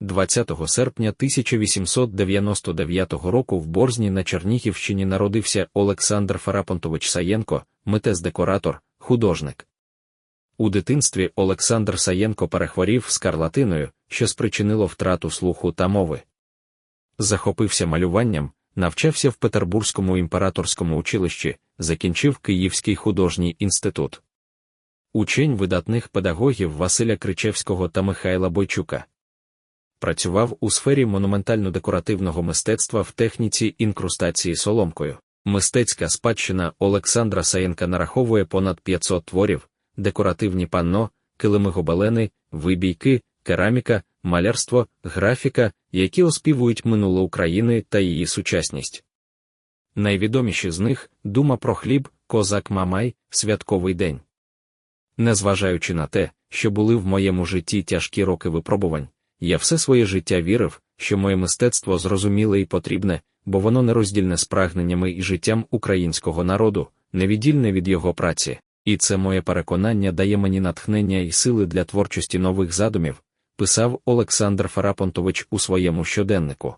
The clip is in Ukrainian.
20 серпня 1899 року в Борзні на Чернігівщині народився Олександр Фарапонтович Саєнко, митець-декоратор, художник. У дитинстві Олександр Саєнко перехворів скарлатиною, що спричинило втрату слуху та мови. Захопився малюванням, навчався в Петербурзькому імператорському училищі, закінчив Київський художній інститут. Учень видатних педагогів Василя Кричевського та Михайла Бойчука. Працював у сфері монументально-декоративного мистецтва в техніці інкрустації соломкою. Мистецька спадщина Олександра Саєнка нараховує понад 500 творів, декоративні панно, килими гобелени, вибійки, кераміка, малярство, графіка, які оспівують минуле України та її сучасність. Найвідоміші з них дума про хліб, козак Мамай, святковий день. Незважаючи на те, що були в моєму житті тяжкі роки випробувань, я все своє життя вірив, що моє мистецтво зрозуміле і потрібне, бо воно нероздільне з прагненнями і життям українського народу, невіддільне від його праці, і це моє переконання дає мені натхнення і сили для творчості нових задумів, писав Олександр Фарапонтович у своєму щоденнику.